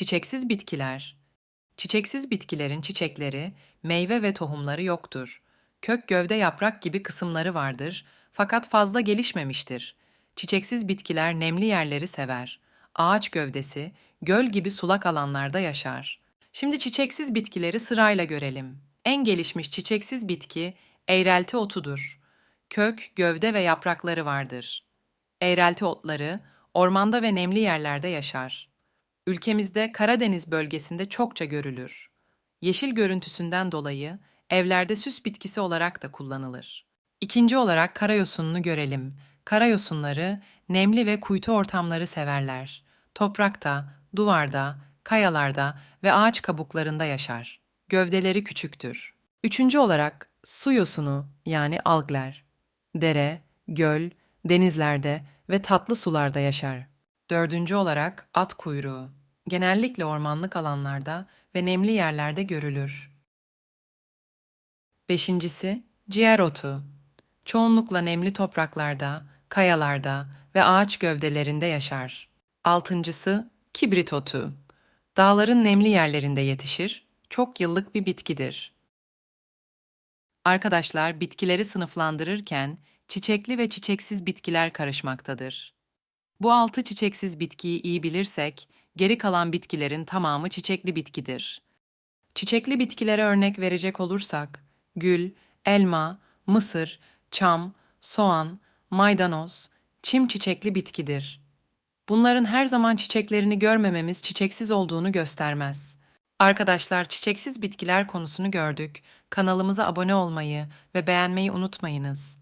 Çiçeksiz bitkiler. Çiçeksiz bitkilerin çiçekleri, meyve ve tohumları yoktur. Kök gövde yaprak gibi kısımları vardır fakat fazla gelişmemiştir. Çiçeksiz bitkiler nemli yerleri sever. Ağaç gövdesi, göl gibi sulak alanlarda yaşar. Şimdi çiçeksiz bitkileri sırayla görelim. En gelişmiş çiçeksiz bitki eğrelti otudur. Kök, gövde ve yaprakları vardır. Eğrelti otları ormanda ve nemli yerlerde yaşar. Ülkemizde Karadeniz bölgesinde çokça görülür. Yeşil görüntüsünden dolayı evlerde süs bitkisi olarak da kullanılır. İkinci olarak karayosununu görelim. Karayosunları nemli ve kuytu ortamları severler. Toprakta, duvarda, kayalarda ve ağaç kabuklarında yaşar. Gövdeleri küçüktür. Üçüncü olarak su yosunu yani algler. Dere, göl, denizlerde ve tatlı sularda yaşar. Dördüncü olarak at kuyruğu. Genellikle ormanlık alanlarda ve nemli yerlerde görülür. Beşincisi ciğer otu. Çoğunlukla nemli topraklarda, kayalarda ve ağaç gövdelerinde yaşar. Altıncısı kibrit otu. Dağların nemli yerlerinde yetişir, çok yıllık bir bitkidir. Arkadaşlar bitkileri sınıflandırırken çiçekli ve çiçeksiz bitkiler karışmaktadır. Bu altı çiçeksiz bitkiyi iyi bilirsek, geri kalan bitkilerin tamamı çiçekli bitkidir. Çiçekli bitkilere örnek verecek olursak, gül, elma, mısır, çam, soğan, maydanoz, çim çiçekli bitkidir. Bunların her zaman çiçeklerini görmememiz çiçeksiz olduğunu göstermez. Arkadaşlar çiçeksiz bitkiler konusunu gördük. Kanalımıza abone olmayı ve beğenmeyi unutmayınız.